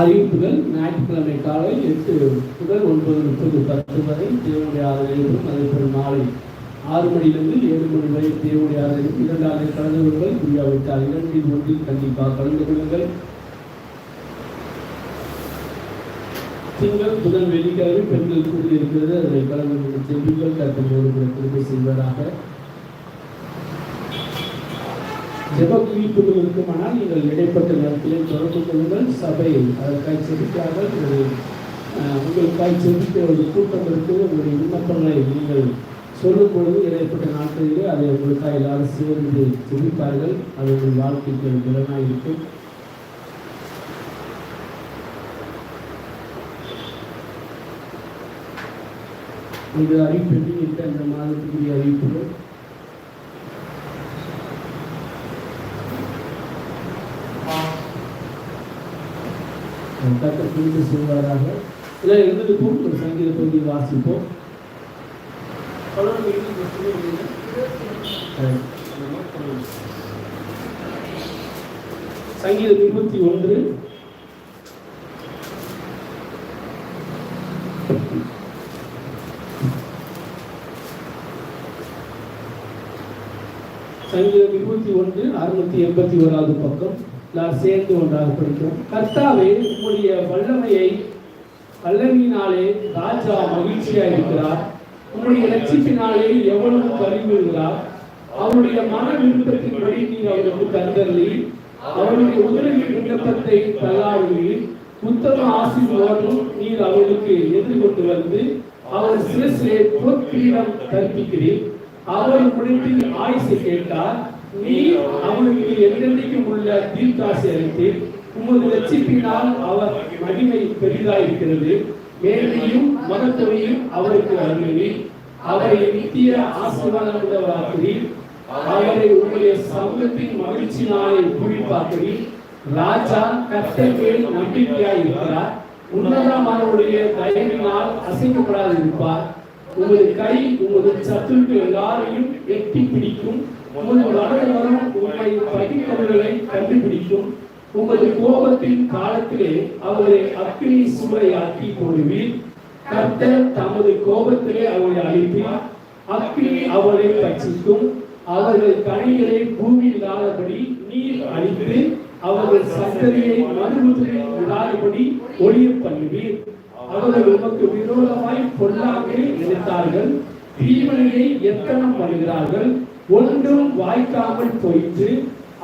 அறிவிப்புகள் ஞாயிற்றுக்கிழமை காலை எட்டு முதல் ஒன்பது முப்பது பத்து வரை தேவனுடைய ஆதரவு அதே மாலை ஆறு மணியிலிருந்து ஏழு மணி வரை தேவனுடைய ஆதரவு இரண்டாவது கலந்து கொள்ளுங்கள் குறியாவிட்டால் இரண்டில் ஒன்றில் கண்டிப்பாக கலந்து கொள்ளுங்கள். திங்கள் புதன் வெள்ளிக்கிழமை பெண்கள் கூடியிருக்கிறது. அதனை கலந்து கொண்டு செல்வீர்கள் கருத்தோடு கூட திருப்பி செல்வதாக ஜெப குறிப்புகள் இருக்குமானால் நீங்கள் இடைப்பட்ட நேரத்திலே தொடர்பு கொள்ளுங்கள் சபை அதற்காக செபிக்கிறார்கள் ஒரு உங்களுக்காக செபிக்க ஒரு கூட்டம் இருக்குது உங்களுடைய விண்ணப்பங்களை நீங்கள் சொல்லும் பொழுது இடைப்பட்ட நாட்களிலே அதை உங்களுக்காக எல்லாரும் சேர்ந்து செபிப்பார்கள் அது உங்கள் வாழ்க்கைக்கு ஒரு பலனாக இருக்கும். இது அறிவிப்பு இந்த மாதத்துக்குரிய அறிவிப்புகள் கத்தர் புரிந்து செய்வாராக இல்லை எழுந்திருப்போம் ஒரு சங்கீத பகுதியை வாசிப்போம். தொடர்ந்து எழுதி சங்கீதம் இருபத்தி ஒன்று. சங்கீதம் இருபத்தி ஒன்று அறுநூத்தி எண்பத்தி ஓராவது பக்கம். நான் சேர்ந்து ஒன்றாக படிக்கிறோம். கர்த்தாவே உங்களுடைய வல்லமையை வல்லமையினாலே ராஜா மகிழ்ச்சியா இருக்கிறார். உங்களுடைய ரட்சிப்பினாலே எவ்வளவு பறிவுகிறார் அவருடைய மன விருப்பத்தின்படி நீர் அவருக்கு தந்தள்ளி அவருடைய உதவி விண்ணப்பத்தை தள்ளாடுவீர் உத்தம ஆசீர்வாதம் நீர் அவருக்கு எதிர்கொண்டு வந்து அவர் சிரசிலே பொற்கிரீடம் கற்பிக்கிறீர் அவர் முடித்து ஆயுசை கேட்டார். நீ அவனுக்கு என்றென்றைக்கும் உள்ள தீர்க்காசி அளித்து உமது ரட்சிப்பினால் அவர் மகிமை பெரிதாயிருக்கிறது. மேலையும் மகத்துவையும் அவருக்கு அருளினீர். அவரை நித்திய ஆசீர்வாதம் உள்ளவராக்கிறீர் அவரை உங்களுடைய சமூகத்தின் மகிழ்ச்சினாலே குறிப்பாக்கிறீர் ராஜா கர்த்தர் மேல் நம்பிக்கையாய் இருக்கிறார் உன்னதமானவருடைய தயவினால் அசைக்கப்படாது இருப்பார் உமது கை உமது சத்துருக்கு எல்லாரையும் எட்டி பிடிக்கும் உமது வடவரம் உம்மை படிப்பவர்களை கண்டுபிடிக்கும் உமது கோபத்தின் காலத்திலே அவரை அக்கினி சூறையாக்கி போடுவீர். கர்த்தர் தமது கோபத்திலே அவரை அழிப்பார். அக்னி அவரை பட்சிக்கும் அவர்கள் கனிகளை பூமியில் இல்லாதபடி நீர் அழித்து அவர்கள் சந்ததியை மறுமுதலில் விடாதபடி ஒளிய பண்ணுவீர். அவர்கள் உமக்கு விரோதமாய் பொல்லாங்கே நினைத்தார்கள் தீவனையை எத்தனம் பண்ணுகிறார்கள்? ஒன்றும் வாய்க்காமல் போயிற்று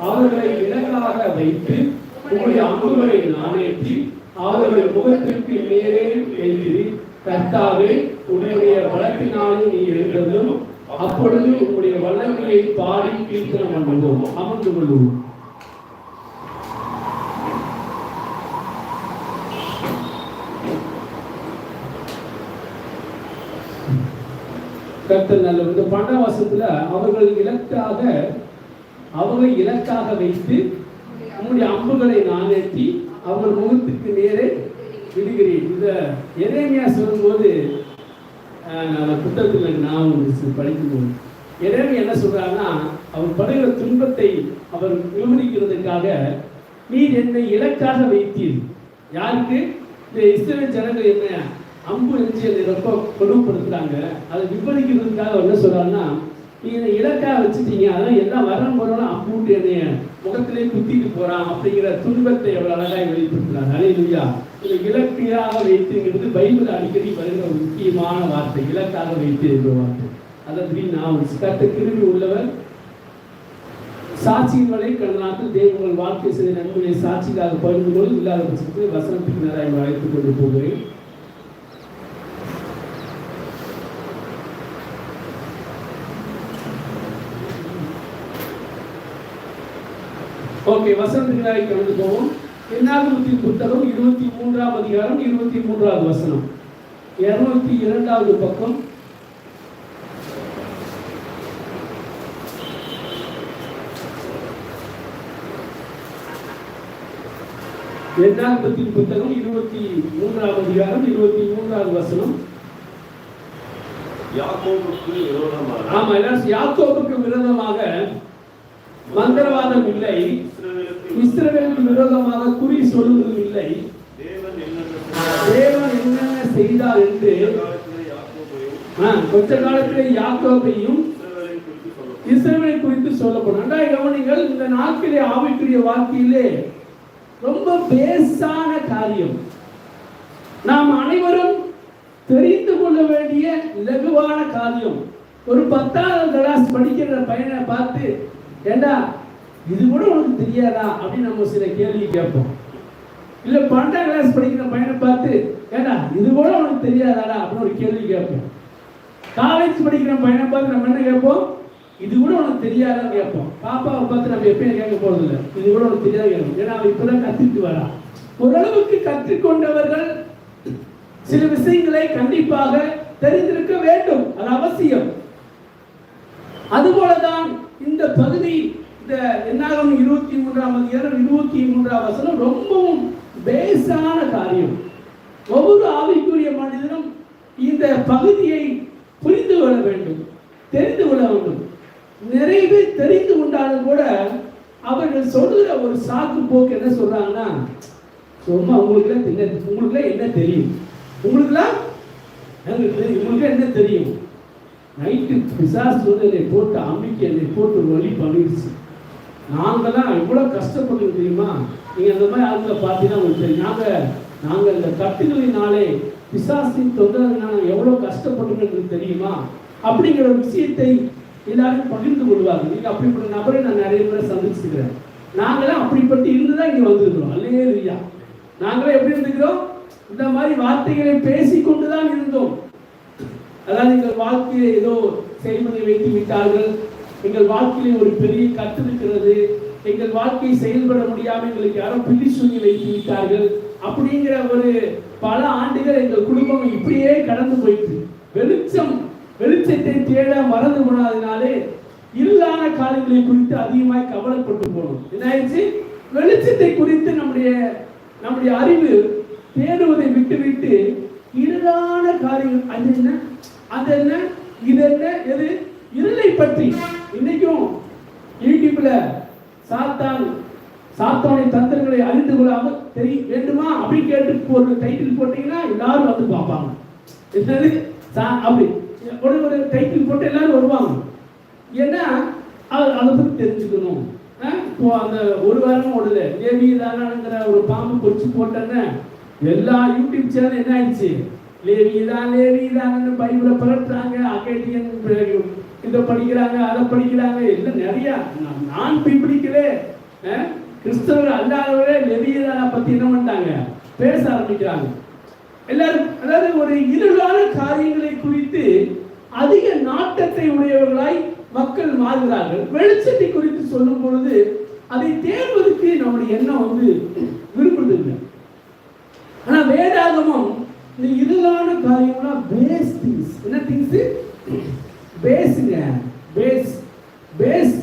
அவர்களை இலக்காக வைத்து உங்களுடைய அம்புகளை நாணேற்றி அவர்கள் முகத்திற்கு மேலே எழுதி கர்த்தாவே உன்னுடைய வளர்ப்பினாலே நீ எழுந்ததும் அப்பொழுது உங்களுடைய வல்லமையை பாடி கீர்த்தனம் பண்ணுவோம். அமர்ந்து கொள்வோம் கர்த்தர் நல்ல இந்த பணவாசத்துல அவர்கள் இலக்காக அவர்களை இலக்காக வைத்து நம்முடைய அம்புகளை நானேற்றி அவர்கள் முகத்துக்கு நேரே விடுகிறேன். இந்த எரேமியா சொல்லும்போது புத்தகத்தில் நான் ஒன்று படிக்கும்போது எரேமியா என்ன சொல்றாருன்னா அவர் படுகிற துன்பத்தை அவர் விவரிக்கிறதுக்காக நீர் என்னை இலக்காக வைத்தீர். யாருக்கு? இந்த இஸ்ரேல் ஜனங்கள் என்ன அம்பு எரிஞ்சு என்னை ரொம்ப கொடுமைப்படுத்துறாங்க. அதை விவரிக்கிறதுக்காக என்ன சொல்றாருன்னா நீங்க என்னை இலக்கா வச்சுட்டீங்க. அதான் எல்லாம் வரம் போறோம்னா அம்பு விட்டு என்னைய முகத்திலே குத்திட்டு போறான் அப்படிங்கிற துன்பத்தை எவ்வளவு அழகாய் வெளிப்படுத்துறாங்க அலையிலுயா. இந்த இலக்கையாக வைத்துங்கிறது பைபிள் அடிக்கடி வருகிற ஒரு முக்கியமான வார்த்தை இலக்காக வைத்து என்ற வார்த்தை. அதாவது நான் கத்த கிருமி உள்ளவர். சாட்சிகளை கடந்த நாட்கள் தேவங்கள் வாழ்க்கை செய்த நன்மையை சாட்சிக்காக பகிர்ந்து கொண்டு இல்லாத பட்சத்தில் வசனத்துக்கு நேராக அழைத்துக் கொண்டு போகிறேன். ஓகே வசனத்துக்கு கடந்து போவோம். என்னாகமத்தின் புத்தகம் இருபத்தி மூன்றாம் அதிகாரம் இருபத்தி மூன்றாவது வசனம். இருநூத்தி இரண்டாவது பக்கம். என்னாகமத்தின் புத்தகம் இருபத்தி மூன்றாம் அதிகாரம் இருபத்தி மூன்றாவது வசனம். யாக்கோபுக்கு விரோதமாக. ஆமா யாக்கோபுக்கு விரோதமாக மந்திரவாதம் இல்லை இஸ்ரவேலுக்கு விரோதமாக குறி சொல்வதும் இல்லை தேவன் என்னென்ன செய்தார் என்று கொஞ்ச காலத்தில் யாக்கோபையும் குறித்து சொல்லப்படும். இஸ்ரவேலை குறித்து சொல்லப்படும் கவனிங்கள் இந்த நாட்களே ஆவிக்குரிய வாழ்க்கையிலே ரொம்ப பேசான காரியம். நாம் அனைவரும் தெரிந்து கொள்ள வேண்டிய லகுவான காரியம். ஒரு பத்தாவது கிளாஸ் படிக்கிற பையனை பார்த்து ஏண்டா இது கூட உனக்கு தெரியாதா அப்படின்னு நம்ம சில கேள்வி கேட்போம். இல்லை பன்னெண்டாம் கிளாஸ் படிக்கிற பையனை பார்த்து ஏண்டா இது கூட உனக்கு தெரியாதாடா அப்படின்னு ஒரு கேள்வி கேட்போம். காலேஜ் படிக்கிற பையனை பார்த்து நம்ம என்ன கேட்போம்? இது கூட உனக்கு தெரியாதான்னு கேட்போம். பாப்பாவை பார்த்து நம்ம எப்பயும் கேட்க போறது இல்லை இது கூட உனக்கு தெரியாத கேட்போம். ஏன்னா அவன் இப்பதான் கத்துட்டு வரா ஓரளவுக்கு கற்றுக்கொண்டவர்கள் சில விஷயங்களை கண்டிப்பாக தெரிந்திருக்க வேண்டும். அது அவசியம். அதுபோலதான் இந்த பகுதி இந்த என்னாகும் இருபத்தி மூன்றாம் அதிகாரம் இருபத்தி மூன்றாம் வசனம் ரொம்பவும் பேசான காரியம். ஒவ்வொரு ஆவிக்குரிய மனிதனும் இந்த பகுதியை புரிந்து கொள்ள வேண்டும் தெரிந்து கொள்ள வேண்டும். நிறைவே தெரிந்து கொண்டாலும் கூட அவர்கள் சொல்கிற ஒரு சாக்கு போக்கு என்ன சொல்றாங்கன்னா சும்மா உங்களுக்குலாம் என்ன உங்களுக்குலாம் என்ன தெரியும்? உங்களுக்குலாம் தெரியும். உங்களுக்கு என்ன தெரியும்? நைட்டு பிசாசு வந்து என்னை போட்டு அம்பிக்கை என்னை போட்டு வழி பண்ணிடுச்சு. நாங்கள்லாம் இவ்வளோ கஷ்டப்பட்டு தெரியுமா? நீங்கள் அந்த மாதிரி ஆளுங்களை பார்த்தீங்கன்னா உங்களுக்கு தெரியும். நாங்கள் நாங்கள் இந்த கட்டுகளினாலே பிசாசின் தொந்தரவினால எவ்வளோ கஷ்டப்பட்டு தெரியுமா? அப்படிங்கிற விஷயத்தை எல்லாரும் பகிர்ந்து கொள்வாங்க நீங்கள் அப்படிப்பட்ட நபரை நான் நிறைய முறை சந்திச்சுக்கிறேன். நாங்களாம் அப்படிப்பட்டு இருந்து தான் இங்கே வந்திருக்கிறோம். அல்லையே இல்லையா நாங்களே எப்படி இருந்துக்கிறோம்? இந்த மாதிரி வார்த்தைகளை பேசிக்கொண்டு தான் இருந்தோம். அதாவது எங்கள் வாழ்க்கையை ஏதோ செய்வதை வைத்து விட்டார்கள் எங்கள் வாழ்க்கையிலே ஒரு பெரிய கத்து இருக்கிறது. எங்கள் வாழ்க்கை செயல்பட முடியாமல் எங்களுக்கு யாரும் பிடி சொல்லி வைத்து விட்டார்கள் அப்படிங்கிற ஒரு பல ஆண்டுகள் எங்கள் குடும்பம் இப்படியே கடந்து போயிட்டு வெளிச்சம் வெளிச்சத்தை தேட மறந்து போனதுனாலே இருளான காலங்களை குறித்து அதிகமாய் கவலைப்பட்டு போனோம். என்ன ஆயிடுச்சு வெளிச்சத்தை குறித்து நம்முடைய நம்முடைய அறிவு தேடுவதை விட்டுவிட்டு இருளான காரியங்கள் அது என்ன? அது என்ன? இது என்ன? எது? இருளை பற்றி. இன்னைக்கும் யூடியூப்ல சாத்தான் சாத்தானை தந்திரங்களை அறிந்து கொள்ளாம தெரிய வேண்டுமா? அப்படி கேட்டு ஒரு டைட்டில் போட்டீங்கன்னா எல்லாரும் வந்து பார்ப்பாங்க. என்னது? சா- அப்படி. ஒரு ஒரு டைட்டில் போட்டு எல்லாரும் வருவாங்க. ஏன்னா அது அதை பற்றி தெரிஞ்சுக்கணும். இப்போ அந்த ஒரு வாரம் ஓடுது. லேவி தானாங்கிற ஒரு பாம்பு பொறிச்சு போட்டேன்னு எல்லா யூடியூப் சேனல் என்ன ஆயிடுச்சு? லேவிதான் தான் லேவி தான் பைபிளை பரட்டுறாங்க அகேடியன் இதை படிக்கிறாங்க அதை படிக்கிறாங்க. எல்லாம் நிறைய. நான் நான் பிடிக்கலே கிறிஸ்தவர் அல்லாதவரே லெவியதான பத்தி என்ன பண்ணிட்டாங்க? பேச ஆரம்பிக்கிறாங்க. எல்லாரும் அதாவது ஒரு இருளான காரியங்களை குறித்து அதிக நாட்டத்தை உடையவர்களாய் மக்கள் மாறுகிறார்கள். வெளிச்சத்தை குறித்து சொல்லும் பொழுது அதை தேர்வதற்கு நம்முடைய எண்ணம் வந்து விரும்புறதில்லை ஆனா வேதாகமம் இந்த இருளான காரியம்னா பேஸ் திங்ஸ் என்ன திங்ஸ் பேஸுங்க பேஸ் பேஸ்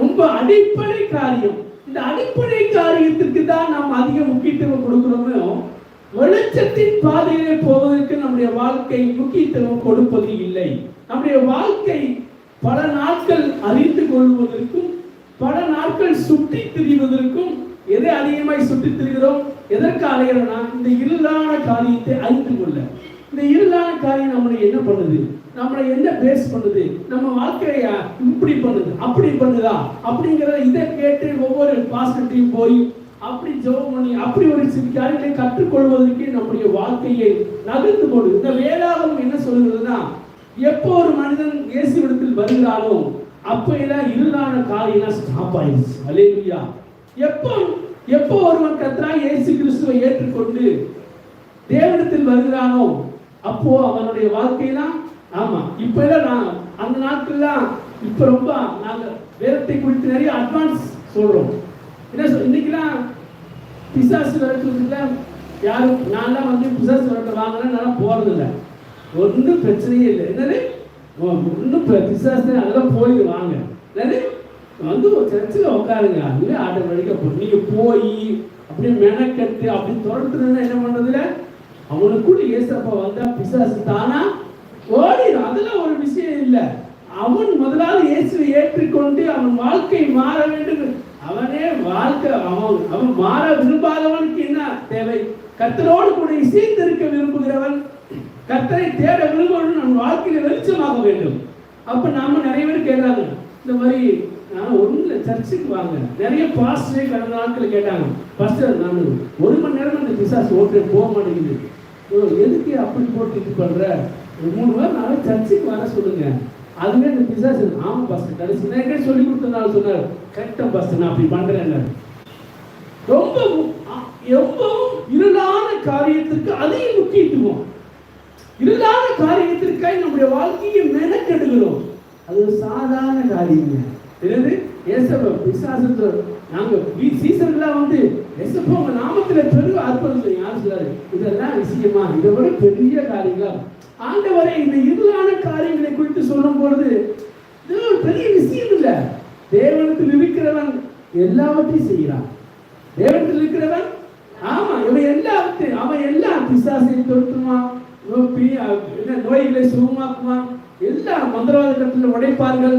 ரொம்ப அடிப்படை காரியம். இந்த அடிப்படை காரியத்திற்கு தான் நாம் அதிக முக்கியத்துவம் கொடுக்கிறோமோ வெளிச்சத்தின் பாதையிலே போவதற்கு நம்முடைய வாழ்க்கை முக்கியத்துவம் கொடுப்பது இல்லை. நம்முடைய வாழ்க்கை பல நாட்கள் அறிந்து கொள்வதற்கும் பல நாட்கள் சுற்றி திரிவதற்கும் எதை அதிகமாய் சுற்றி திரிகிறோம்? எதற்கு அலைகிறோம்னா இந்த இருளான காரியத்தை அறிந்து கொள்ள. இந்த இருளான காரியம் நம்மளை என்ன பண்ணுது? நம்மளை என்ன பேஸ் பண்ணுது? நம்ம வாழ்க்கைய இப்படி பண்ணுது அப்படி பண்ணுதா? அப்படிங்கிறத இதை கேட்டு ஒவ்வொரு பாஸ்டர்ட்டையும் போய் அப்படி ஜெபம் பண்ணி அப்படி ஒரு சில காரியங்களை கற்றுக்கொள்வதற்கு நம்முடைய வாழ்க்கையை நகர்ந்து கொண்டு இந்த வேதாகம் என்ன சொல்லுகிறதுனா எப்போ ஒரு மனிதன் இயேசுவிடத்தில் வருகிறானோ அப்ப எல்லாம் இருளான காரியெல்லாம் ஸ்டாப் ஆயிடுச்சு. அலேவியா எப்போ எப்போ ஒருவன் கத்தராய் இயேசு கிறிஸ்துவை ஏற்றுக்கொண்டு தேவனத்தில் வருகிறானோ அப்போ அவனுடைய வாழ்க்கையெல்லாம் ஆமா இப்ப எல்லாம் நான் அந்த நாட்கள்லாம் இப்ப ரொம்ப நாங்க வேதத்தை குறித்து நிறைய அட்வான்ஸ் சொல்றோம். என்ன சொல் இன்னைக்கெல்லாம் பிசாசு விரட்டுறதுல யாரும் நான்லாம் வந்து பிசாசு விரட்ட வாங்கினா நான் போறது இல்லை ஒன்றும் பிரச்சனையே இல்லை. என்னது? ஒன்றும் பிசாசு அதெல்லாம் போயிடு வாங்க. என்னது? வந்து ஒரு சர்ச்சில் உட்காருங்க. அதுவே ஆட்டோமேட்டிக்காக போகும் நீங்கள் போய் அப்படியே மெனக்கட்டு அப்படி துரட்டுறதுன்னா என்ன பண்ணுறதுல அவனுக்குள்ள ஏசப்பா வந்தால் பிசாசு தானா? ஓடிடும் அதெல்லாம் ஒரு விஷயம் இல்லை. அவன் முதலாவது இயேசுவை ஏற்றுக்கொண்டு அவன் வாழ்க்கை மாற வேண்டும். அவனே வாழ்க்கை அவன் அவன் மாற விரும்பாதவனுக்கு என்ன தேவை? கத்தரோடு கூட இசைந்திருக்க விரும்புகிறவன் கத்தரை தேட விரும்புகிறவன் நம் வாழ்க்கையில வெளிச்சமாக வேண்டும். அப்ப நாம நிறைய பேர் கேட்கிறாங்க இந்த மாதிரி நான் ஒண்ணுல சர்ச்சுக்கு வாங்க. நிறைய பாஸ்டரே கடந்த நாட்கள் கேட்டாங்க. பாஸ்டர் நான் ஒரு மணி நேரம் அந்த பிசாஸ் ஓட்டு போக மாட்டேங்குது. ஓ, எதுக்கு அப்படி போட்டு இது பண்ற? ஒரு மூணு வாரம் நாளை சர்ச்சுக்கு வர சொல்லுங்க. அதுவே இந்த பிசாஸ் ஆமாம் பாஸ்டர் கடைசி நேரம் சொல்லி கொடுத்தனால சொன்னார். கரெக்டாக பாஸ்டர் நான் அப்படி பண்றேன் ரொம்ப மு- ரொம்பவும் இருளான காரியத்திற்கு அதிக முக்கியத்துவம். இருளான காரியத்திற்காக நம்முடைய வாழ்க்கையை மெனக்கெடுகிறோம். அது ஒரு சாதாரண காரியங்க. என்னது? ஏசப்ப பிசாசத்துல நாங்க சீசன்லாம் வந்து ஏசப்பா உங்க நாமத்துல பெரிய அற்புதம் யார் சொல்றாரு இதெல்லாம் விஷயமா? இதை விட பெரிய காரியங்களா? ஆண்டவரை இந்த இருளான காரியங்களை குறித்து சொல்லும் பொழுது இதெல்லாம் ஒரு பெரிய விஷயம் இல்ல. தேவனத்தில் இருக்கிறவன் எல்லாவற்றையும் செய்கிறான். தேவனத்தில் இருக்கிறவன் ஆமா இவன் எல்லாத்தையும் அவன் எல்லா பிசாசையும் தொடுத்துவான் என்ன நோய்களை சுகமாக்குவான் எல்லா மந்திரவாத உடைப்பார்கள்.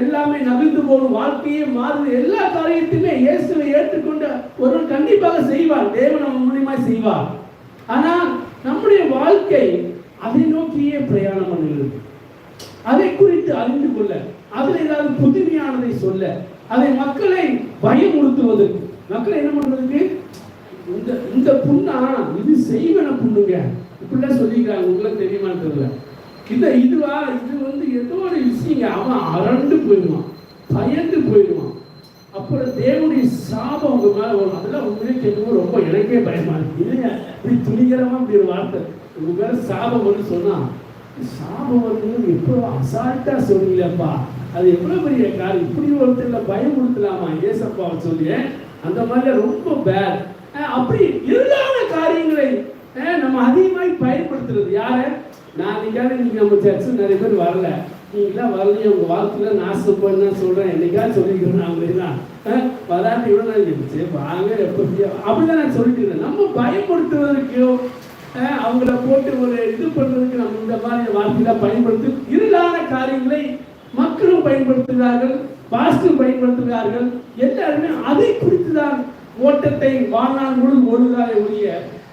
எல்லாமே நகர்ந்து போகும். வாழ்க்கையே மாறுது. எல்லா காரியத்தையுமே இயேசுவை ஏற்றுக்கொண்டு ஒருவன் கண்டிப்பாக செய்வான் தேவன் அவன் மூலியமா செய்வார். ஆனால் நம்முடைய வாழ்க்கை அதை நோக்கியே பிரயாணம் பண்ணுகிறது. அதை குறித்து அறிந்து கொள்ள அதில் ஏதாவது புதுமையானதை சொல்ல அதை மக்களை பயமுறுத்துவதற்கு. மக்களை என்ன பண்றதுக்கு இந்த இந்த புண்ணா இது செய்வன புண்ணுங்க. இப்படிலாம் சொல்லிக்கிறாங்க உங்களுக்கு தெரியுமான்னு தெரியல. இந்த இதுவா இது வந்து ஏதோ ஒரு விஷயங்க. அவன் அரண்டு போயிடுவான். பயந்து போயிடுவான். அப்புறம் தேவனுடைய சாபம் உங்க மேலே வரும். அதெல்லாம் உண்மையிலே கேட்கும்போது ரொம்ப எனக்கே பயமா இருக்கு. இல்லையா இப்படி துணிகரமா இப்படி ஒரு வார்த்தை. உங்க மேல சாபம் வந்து சொன்னா சாபம் வந்து எப்போ அசால்ட்டா சொன்னீங்களப்பா அது எவ்வளோ பெரிய காரியம். இப்படி ஒருத்தர்ல பயமுறுத்தலாமா ஏசப்பாவை சொல்லி அந்த மாதிரி ரொம்ப பேட் அப்படி இருளான காரியங்களை நம்ம அதிகமாய் பயன்படுத்துறது யார? நான் இன்னைக்கு நம்ம சர்ச்சு நிறைய பேர் வரல. நீங்களாம் வரலையே உங்க வாழ்க்கையில நாசம் பண்ண சொல்றேன். என்னைக்காவது சொல்லிக்கிறேன் நான் வராட்டி இவ்வளோ நான் இருந்துச்சு. வாங்க எப்போ அப்படிதான் நான் சொல்லிட்டு நம்ம பயப்படுத்துவதற்கோ அவங்கள போட்டு ஒரு இது பண்றதுக்கு நம்ம இந்த மாதிரி வார்த்தையில பயன்படுத்தி இருளான காரியங்களை மக்களும் பயன்படுத்துகிறார்கள் பாஸ்டும் பயன்படுத்துகிறார்கள். எல்லாருமே அதை குறித்து தான் ஓட்டத்தை வாழ்நாள் முழு ஓடுகிறாரே ஒழிய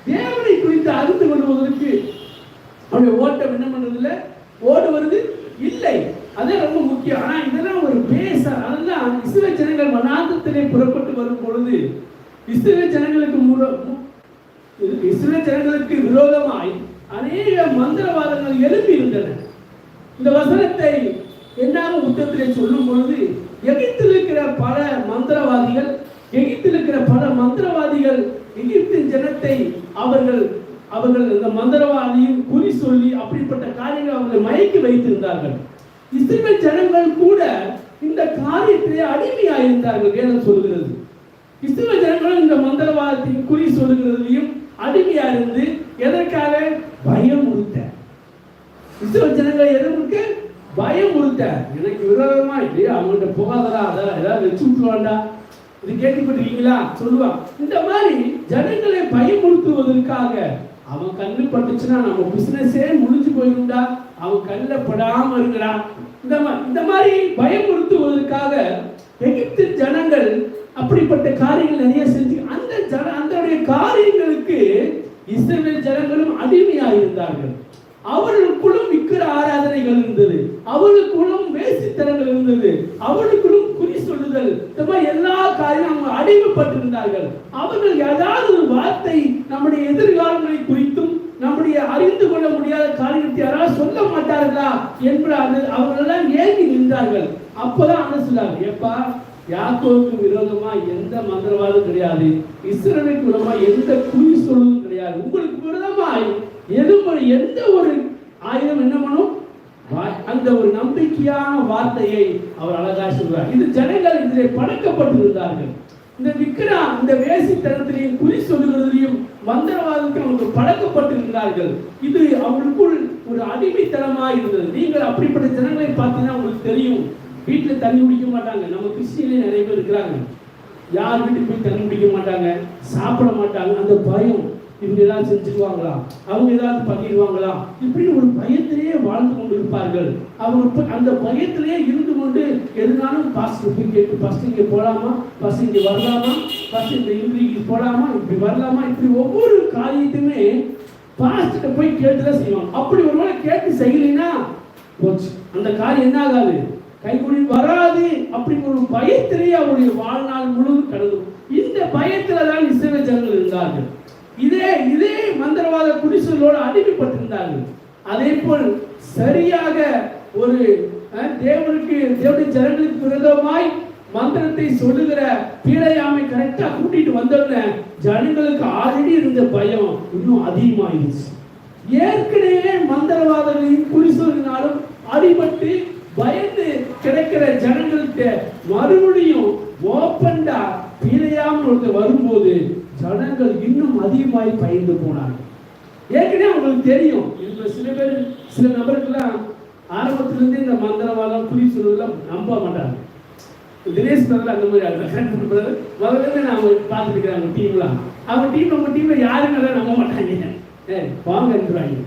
தேவன் குறித்து அறிந்து கொள்வதற்கு அவருடைய ஓட்டம் என்ன பண்றதில்ல ஓடுவது இல்லை. அதே ரொம்ப முக்கியம். ஆனா இதெல்லாம் ஒரு பேச அதெல்லாம் இஸ்ரேல் ஜனங்கள் மனாந்தத்திலே புறப்பட்டு வரும் பொழுது இஸ்ரேல் ஜனங்களுக்கு முற- ஜனங்களுக்கு விரோதமாய் அநேக மந்திரவாதங்கள் எழுப்பி இருந்தன இந்த வசனத்தை என்னாக உத்தத்திலே சொல்லும் பொழுது எகிப்தில் இருக்கிற பல மந்திரவாதிகள் எகிப்தில் இருக்கிற பல மந்திரவாதிகள் எகிப்தின் ஜனத்தை அவர்கள் அவர்கள் இந்த மந்திரவாதியும் குறி சொல்லி அப்படிப்பட்ட காரியங்களை அவர்களை மயக்கி வைத்திருந்தார்கள். இஸ்ரேல் ஜனங்கள் கூட இந்த காரியத்திலே அடிமையாயிருந்தார்கள் வேதம் சொல்கிறது இஸ்ரேல் ஜனங்களும் இந்த மந்திரவாதத்தின் குறி சொல்லுகிறதையும் அடிமையா இருந்து எதற்காக? பயமுறுத்த. இஸ்ரேல் ஜனங்களை எதற்கு பயமுறுத்த. எனக்கு விரோதமா இல்லையா? அவங்கள்ட்ட போகாதடா அதான் ஏதாவது வச்சு விட்டுருவாண்டா? இது கேள்விப்பட்டிருக்கீங்களா? சொல்லுவான் இந்த மாதிரி ஜனங்களை பயமுறுத்துவதற்காக அவன் கண்ணு பட்டுச்சுன்னா நம்ம பிசினஸே முடிஞ்சு போயிருந்தா அவன் கண்ணில் படாம இருக்கிறான் இந்த இந்த மாதிரி பயமுறுத்துவதற்காக எகிப்து ஜனங்கள் அப்படிப்பட்ட காரியங்கள் நிறைய செஞ்சு அந்த ஜன அந்த காரியங்களுக்கு இஸ்ரேல் ஜனங்களும் அடிமையாக இருந்தார்கள் அவர்களுக்குள்ளும் விக்கிர ஆராதனைகள் இருந்தது. அவர்களுக்குள்ளும் வேசித்தனங்கள் இருந்தது. அவர்களுக்குள்ளும் குறி சொல்லுதல். இந்த மாதிரி எல்லா காரியம் அவங்க அடிமைப்பட்டிருந்தார்கள். அவர்கள் ஏதாவது ஒரு வார்த்தை நம்முடைய எதிர்காலங்களை குறித்தும் நம்முடைய அறிந்து கொள்ள முடியாத காரியத்தை யாராவது சொல்ல மாட்டார்களா என்று அது அவர்களெல்லாம் ஏங்கி நின்றார்கள். அப்பதான் என்ன சொன்னாங்க ஏப்பா யாக்கோவுக்கு விரோதமா எந்த மந்திரவாதம் கிடையாது. இஸ்ரேலுக்கு விரோதமா எந்த குறி சொல்லுவதும் கிடையாது. உங்களுக்கு விரோதமாய் எதுவும் எந்த ஒரு ஆயுதம் என்ன பண்ணும் அந்த ஒரு நம்பிக்கையான வார்த்தையை அவர் அழகா சொல்றார். இது ஜனங்கள் இதிலே பழக்கப்பட்டிருந்தார்கள் இந்த விக்ரா இந்த வேசித்தனத்திலையும் குறி சொல்லுகிறதிலையும் மந்திரவாதத்தில் அவங்களுக்கு பழக்கப்பட்டிருந்தார்கள் இது அவளுக்குள் ஒரு அடிமைத்தனமாக இருந்தது. நீங்கள் அப்படிப்பட்ட ஜனங்களை பார்த்தீங்கன்னா உங்களுக்கு தெரியும். வீட்டில் தண்ணி குடிக்க மாட்டாங்க. நம்ம கிறிஸ்டியன்லேயே நிறைய பேர் இருக்கிறாங்க. யார் வீட்டுக்கு போய் தண்ணி குடிக்க மாட்டாங்க? சாப்பிட மாட்டாங்க. அந்த பயம். இவங்க ஏதாவது செஞ்சுக்குவாங்களா அவங்க ஏதாவது பண்ணிடுவாங்களா? இப்படி ஒரு பயத்திலேயே வாழ்ந்து கொண்டு இருப்பார்கள் அவங்க அந்த பயத்திலேயே இருந்து கொண்டு எதுனாலும் பாஸ்டர் போய் கேட்டு ஃபர்ஸ்ட் இங்கே போகலாமா பஸ் இங்கே வரலாமா? ஃபர்ஸ்ட் இந்த இன்றைக்கு போகலாமா இப்படி வரலாமா? இப்படி ஒவ்வொரு காரியத்தையுமே பாஸ்டர்கிட்ட போய் கேட்டு தான் செய்வாங்க. அப்படி ஒரு நாள் கேட்டு செய்யலைன்னா போச்சு. அந்த காரியம் என்ன ஆகாது? கைகூடி வராது. அப்படி ஒரு பயத்திலேயே அவருடைய வாழ்நாள் முழுவதும் கடந்து இந்த பயத்தில் தான் இசைவ ஜனங்கள் இருந்தார்கள். இதே இதே மந்திரவாத குடிசலோடு அடிமைப்பட்டிருந்தார்கள். அதே போல் சரியாக ஒரு அஹ், தேவனுக்கு தேவனுடைய ஜனங்களுக்கு விரோதமாய் மந்திரத்தை சொல்லுகிற பீழையாமை கரெக்டா கூட்டிட்டு வந்தோடனே ஜனங்களுக்கு ஆல்ரெடி இருந்த பயம் இன்னும் அதிகமாயிருச்சு. ஏற்கனவே மந்திரவாதங்களையும் குறிசொலினாலும் அடிபட்டு பயந்து கிடைக்கிற ஜனங்களுக்கு மறுபடியும் ஓப்பன்டா பீழையாமல் ஒருத்தர் வரும்போது ஜனங்கள் இன்னும் அதிகமாய் பயந்து போனாங்க. ஏற்கனவே அவங்களுக்கு தெரியும். இந்த சில பேர் சில நபருக்கெல்லாம் ஆரம்பத்திலிருந்து இந்த மந்திரவாதம் குறி சொல்வதெல்லாம் நம்ப மாட்டாங்க. தினேஷ் பிரதர் அந்த மாதிரி ஆளுங்க பிரதர் முதல்ல நான் அவங்க பார்த்துருக்கிறேன் அவங்க டீம்லாம் அவங்க டீம் நம்ம டீம்ல யாருமே எல்லாம் நம்ப மாட்டாங்க. ஏ வாங்கன்றாங்க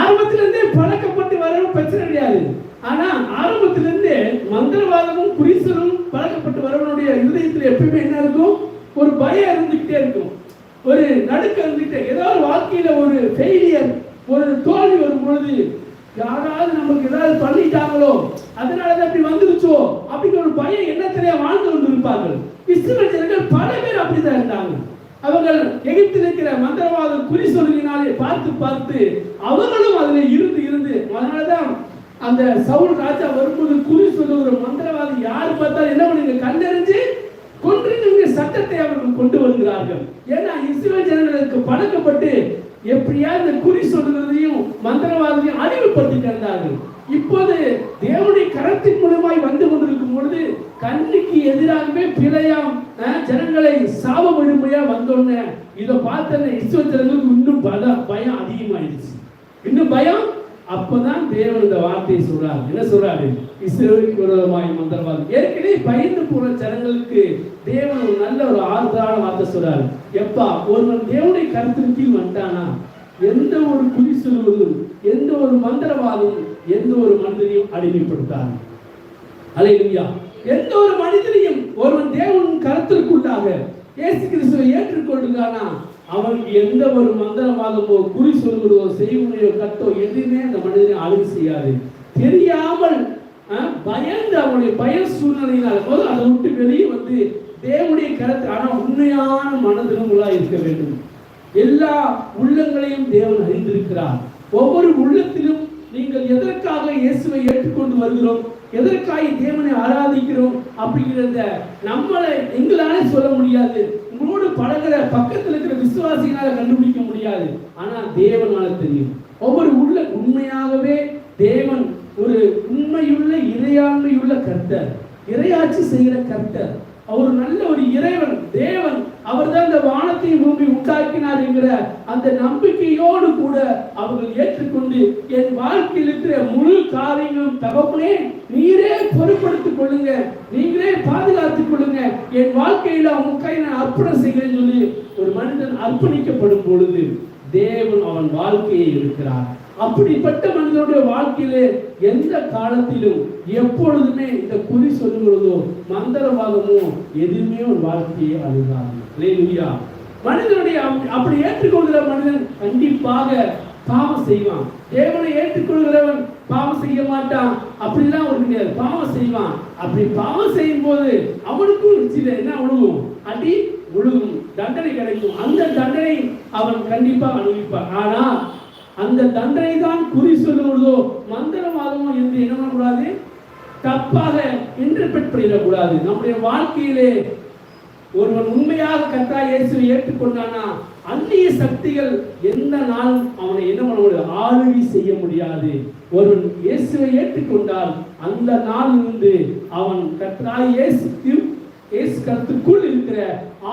ஆரம்பத்துல இருந்தே பழக்கப்பட்டு வரவும் பிரச்சனை கிடையாது. ஆனா ஆரம்பத்துல இருந்தே மந்திரவாதமும் குறிசலும் பழக்கப்பட்டு வரவனுடைய இருதயத்துல எப்பயுமே என்ன இருக்கும்? ஒரு பயம் இருந்துகிட்டே இருக்கும். ஒரு நடுக்க இருந்துகிட்டே ஏதாவது வாழ்க்கையில ஒரு ஃபெயிலியர் ஒரு தோல்வி வரும் பொழுது யாராவது நமக்கு ஏதாவது பண்ணிட்டாங்களோ அதனால தான் அப்படி வந்துருச்சோ அப்படிங்கிற ஒரு பயம் எண்ணத்திலே வாழ்ந்து கொண்டு இருப்பார்கள் இஸ்ரவேல் பல பேர் அப்படிதான் இருந்தாங்க. அவர்கள் எகிப்தில் இருக்கிற மந்திரவாதம் குறி சொல்லினாலே பார்த்து பார்த்து அவர்களும் அதில் இருந்து இருந்து அதனாலதான் அந்த சவுல் ராஜா வரும்போது குறி சொல்லுகிற மந்திரவாதி யார் பார்த்தாலும் என்ன பண்ணுங்க கண்டறிஞ்சு கொன்றினுடைய சட்டத்தை அவர்கள் கொண்டு வருகிறார்கள். ஏன்னா இஸ்ரேல் ஜனங்களுக்கு பழக்கப்பட்டு எப்படியாவது இந்த குறி சொல்லுகிறதையும் மந்திரவாதியும் அழிவுபடுத்தி தந்தார்கள். இப்போது தேவனுடைய கரத்தின் மூலமாய் வந்து கொண்டிருக்கும் பொழுது கண்ணுக்கு எதிராகவே பிழையாம் ஜனங்களை சாப விடுமையா வந்தோடனே இதை பார்த்த இஸ்ரோ ஜனங்களுக்கு இன்னும் பல பயம் அதிகமாயிடுச்சு. இன்னும் பயம் அப்பதான் தேவன் இந்த வார்த்தையை சொல்றாரு. என்ன சொல்றாரு? இஸ்ரேலுக்கு விரோதமாய் மந்திரவாதம் ஏற்கனவே பயந்து போன ஜனங்களுக்கு தேவன் ஒரு நல்ல ஒரு ஆறுதலான வார்த்தை சொல்றாரு. எப்பா ஒருவன் தேவனுடைய கருத்தின் கீழ் வந்துட்டானா? எந்த ஒரு குறி சொல்வதும் எந்த ஒரு மந்திரவாதமும் எந்த ஒரு மனிதனையும் அடிமைப்படுத்தாது. அலையா எந்த ஒரு மனிதனையும் ஒருவன் தேவன் கருத்திற்குள்ளாக இயேசு கிறிஸ்துவை ஏற்றுக்கொண்டுதானா அவனுக்கு எந்த ஒரு மந்திரவாதமோ குறி சொல்கிறதோ செய்முறையோ கட்டோ எதுவுமே அந்த மனிதனை அழுகு செய்யாது. தெரியாமல் பயந்து அவனுடைய பய சூழ்நிலையினால் போது அதை விட்டு வெளியே வந்து தேவனுடைய கருத்து ஆனால் உண்மையான மனதிலும்களாக இருக்க வேண்டும். எல்லா உள்ளங்களையும் தேவன் அறிந்திருக்கிறார். ஒவ்வொரு உள்ளத்திலும் நீங்கள் எதற்காக இயேசுவை ஏற்றுக்கொண்டு வருகிறோம்? எதற்காக தேவனை ஆராதிக்கிறோம்? அப்படிங்கிறத நம்மளை எங்களாலே சொல்ல முடியாது. உங்களோடு பழகிற பக்கத்தில் இருக்கிற விசுவாசிகளால கண்டுபிடிக்க முடியாது. ஆனா தேவனால தெரியும். ஒவ்வொரு உள்ள உண்மையாகவே தேவன் ஒரு உண்மையுள்ள இறையாண்மையுள்ள கர்த்தர். இறையாட்சி செய்கிற கர்த்தர். ஒரு நல்ல ஒரு இறைவன் தேவன். அவர்தான் இந்த வானத்தை பூமி உண்டாக்கினார் என்கிற அந்த நம்பிக்கையோடு கூட அவர்கள் ஏற்றுக்கொண்டு என் வாழ்க்கையில் இருக்கிற முழு காரியங்களும் தகப்பனே நீரே பொறுப்படுத்திக் கொள்ளுங்க. நீங்களே பாதுகாத்துக் கொள்ளுங்க. என் வாழ்க்கையில உங்க கை நான் அர்ப்பணம் செய்கிறேன்னு சொல்லி ஒரு மனிதன் அர்ப்பணிக்கப்படும் பொழுது தேவன் அவன் வாழ்க்கையை இருக்கிறார் அப்படிப்பட்ட மனிதனுடைய வாழ்க்கையிலே எந்த காலத்திலும் எப்பொழுதுமே இந்த குறி சொல்லுகிறதோ மந்திரவாதமோ எதுவுமே ஒரு வாழ்க்கையை அழுகாது மனிதனுடைய அப்படி ஏற்றுக்கொள்கிற மனிதன் கண்டிப்பாக பாவம் செய்வான். தேவனை ஏற்றுக்கொள்கிறவன் பாவம் செய்ய மாட்டான். அப்படிலாம் ஒரு கிடையாது. பாவம் செய்வான். அப்படி பாவம் செய்யும் போது அவனுக்கும் சில என்ன விழுகும் அடி விழுகும் தண்டனை கிடைக்கும். அந்த தண்டனை அவன் கண்டிப்பா அனுபவிப்பான். ஆனா அந்த தண்டனை தான் குறி சொல்லுவதோ மந்திரவாதமோ என்று என்ன பண்ணக்கூடாது? தப்பாக இன்டர்பிரட் பண்ணிடக்கூடாது. நம்முடைய வாழ்க்கையிலே ஒருவன் உண்மையாக கத்தா இயேசுவை ஏற்றுக்கொண்டானா அந்நிய சக்திகள் எந்த நாளும் அவனை என்ன பண்ண முடியாது? ஆளுகை செய்ய முடியாது. ஒருவன் இயேசுவை ஏற்றுக்கொண்டால் அந்த நாள் இருந்து அவன் கத்தா இயேசு இயேசு கருத்துக்குள் இருக்கிற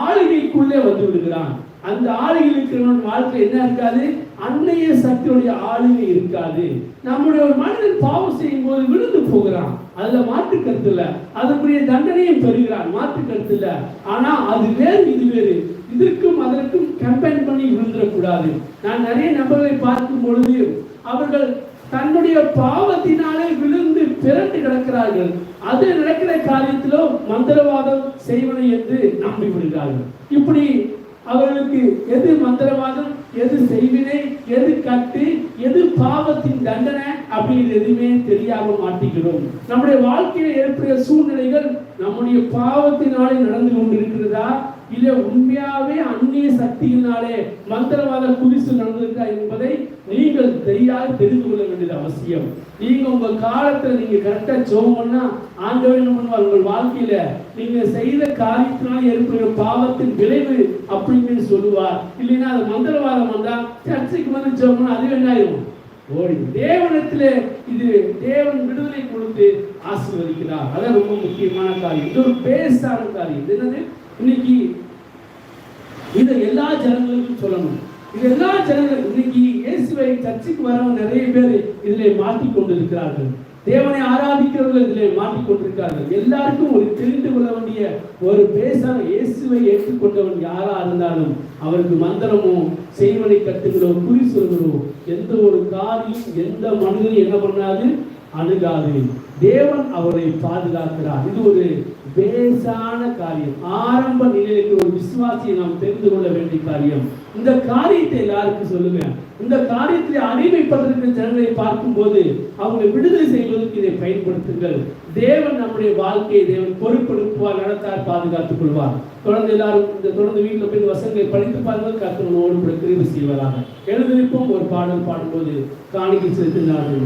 ஆளுகைக்குள்ளே வந்து விடுகிறான். அந்த ஆளுகையில் இருக்கிறவன் வாழ்க்கை என்ன இருக்காது? அன்னைய சக்தியுடைய ஆளுகை இருக்காது. நம்முடைய ஒரு மனிதன் பாவம் செய்யும் போது விழுந்து போகிறான். அதுல மாற்று கருத்து இல்ல. அதற்குரிய தண்டனையும் பெறுகிறான். மாற்று கருத்து இல்ல. ஆனா அது வேறு இது வேறு. இதற்கும் அதற்கும் கம்பைன் பண்ணி விழுந்துடக்கூடாது. நான் நிறைய நபர்களை பார்க்கும் பொழுது அவர்கள் தன்னுடைய பாவத்தினாலே விழுந்து பிறண்டு கிடக்கிறார்கள். அது நடக்கிற காரியத்திலோ மந்திரவாதம் செய்வனை என்று நம்பி விடுகிறார்கள் இப்படி அவர்களுக்கு எது மந்திரவாதம் எது செய்வினை எது கட்டு எது பாவத்தின் தண்டனை அப்படின்னு எதுவுமே தெரியாம மாட்டிக்கிறோம். நம்முடைய வாழ்க்கையில ஏற்படுகிற சூழ்நிலைகள் நம்முடைய பாவத்தினாலே நடந்து கொண்டிருக்கிறதா? இல்ல உண்மையாவே அந்நிய சக்தியினாலே மந்திரவாத குடிசு நடந்திருக்கா என்பதை நீங்கள் தெரியாது தெரிந்து கொள்ள வேண்டியது அவசியம். நீங்க உங்க காலத்துல நீங்க கரெக்டா சோமன்னா பண்ணா ஆண்டவர் என்ன பண்ணுவார்? உங்கள் வாழ்க்கையில நீங்க செய்த காரியத்தினால் ஏற்படுகிற பாவத்தின் விளைவு அப்படின்னு சொல்லுவார். இல்லைன்னா அது மந்திரவாதம் வந்தா சர்ச்சைக்கு வந்து சோமன்னா அது என்ன ஆயிரும்? ஓடி தேவனத்திலே இது தேவன் விடுதலை கொடுத்து ஆசீர்வதிக்கிறார். அதான் ரொம்ப முக்கியமான காரியம். இது ஒரு பேசான காரியம். என்னது? இன்னைக்கு இதை எல்லா ஜனங்களுக்கும் சொல்லணும். இது எல்லா ஜனங்களும் இன்னைக்கு இயேசுவை சர்ச்சுக்கு வரவங்க நிறைய பேர் இதில் மாற்றி கொண்டிருக்கிறார்கள் தேவனை ஆராதிக்கிறவர்கள் இதில் மாற்றி கொண்டிருக்கிறார்கள் எல்லாருக்கும் ஒரு தெரிந்து கொள்ள வேண்டிய ஒரு பேசான இயேசுவை ஏற்றுக்கொண்டவன் யாரா இருந்தாலும் அவருக்கு மந்திரமோ செய்வனை கட்டுகளோ குறி சொல்கிறோ எந்த ஒரு காரியம் எந்த மனிதனும் என்ன பண்ணாது அணுகாது. தேவன் அவரை பாதுகாக்கிறார். இது ஒரு பேசான காரியம். ஆரம்ப நிலையிலுக்கு ஒரு விசுவாசியை நாம் தெரிந்து கொள்ள வேண்டிய காரியம். இந்த காரியத்தை எல்லாருக்கும் சொல்லுங்க. இந்த காரியத்தை அடிமைப்பட்டிருக்கிற ஜனங்களை பார்க்கும்போது அவங்க விடுதலை செய்வதற்கு இதை பயன்படுத்துங்கள். தேவன் நம்முடைய வாழ்க்கையை தேவன் பொறுப்பெடுப்பார் நடத்தார் பாதுகாத்துக் கொள்வார். தொடர்ந்து எல்லாரும் இந்த தொடர்ந்து வீட்டில் போய் வசங்களை படித்து பாருங்கள். கத்தனோடு கூட கிருபை செய்வதாக எழுந்திருப்போம். ஒரு பாடல் பாடும்போது காணிக்கை செலுத்தினார்கள்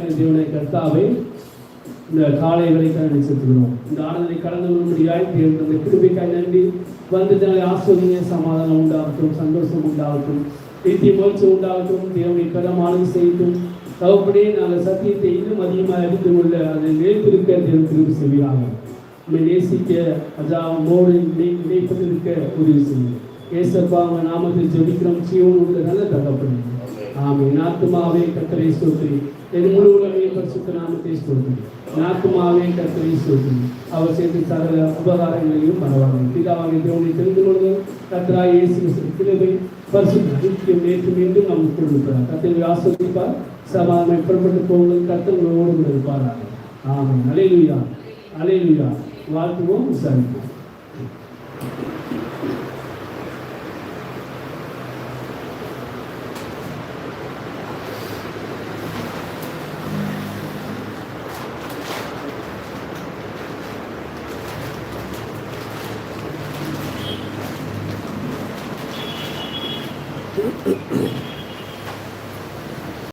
பூமி தேவனை கர்த்தாவை இந்த காலை வரைக்கும் செலுத்துகிறோம். இந்த ஆனந்தனை கடந்து வரும்படியாய் தேவன் அந்த கிருபைக்காய் நன்றி. வந்ததினாலே ஆஸ்வதிங்க சமாதானம் உண்டாகட்டும் சந்தோஷம் உண்டாகட்டும் நித்திய மோட்சம் உண்டாகட்டும். தேவனை கடம் ஆளுகை செய்யட்டும் தவப்படியே நாங்கள் சத்தியத்தை இன்னும் அதிகமாக அறிந்து கொள்ள அதை நிலைத்திருக்க தேவன் கிருபை செய்வாங்க உண்மை நேசிக்க அஜாவோடு நினை நினைப்பதற்க உதவி செய்யும் ஏசப்பா அவங்க நாமத்தில் ஜெபிக்கிறோம். சீவன் உள்ள நல்ல தகப்படி ஆமே நாத்துமாவே கத்தரை ஸ்தோத்திரி. என் முழு உலகையை பரிசுத்த நாமத்தை ஸ்தோத்திரி. நாத்துமாவே கத்தரை ஸ்தோத்திரி. அவர் செய்த சகல உபகாரங்களையும் பரவாயில்லை. பிதாவாக தேவனை தெரிந்து கொள்வது கத்தராய் இயேசு கிறிஸ்து கிருபை பரிசுத்த நித்தியம் நேற்று மீண்டும் நாம் கொண்டிருக்கிறார் கத்தை ஆஸ்வதிப்பார் சமாதானம் புறப்பட்டு போங்கள் கத்தங்களோடு இருப்பார்கள் ஆமாம் அலையிலுயா அலையிலுயா வாழ்த்துவோம் விசாரிப்போம்.